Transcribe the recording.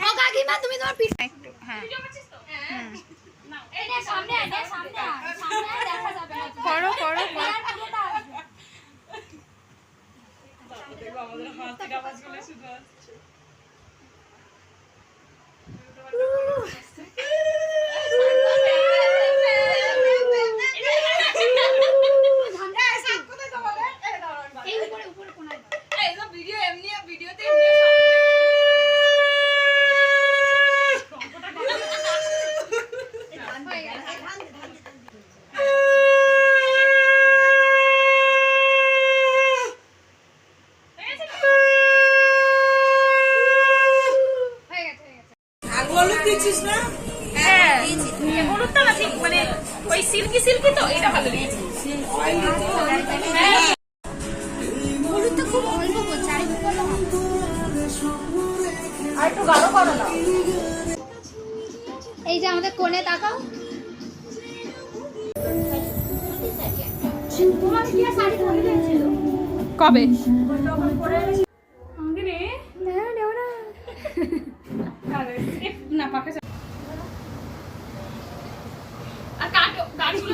ও কাকিমা তুমি তোমার পিঠ হ্যাঁ সামনে গেছে। হ্যাঁ এই হলুদটা না ঠিক মানে ওই সিল্কি সিল্কি তো এটা ভালো লেগেছে হলুদটা খুব অল্প করছে, আর একটু করলে হবে। আর একটু গাঢ় করো না। এই যে আমাদের কোণে তাকাও। কবে? না পাকা আর গাড়িগুলো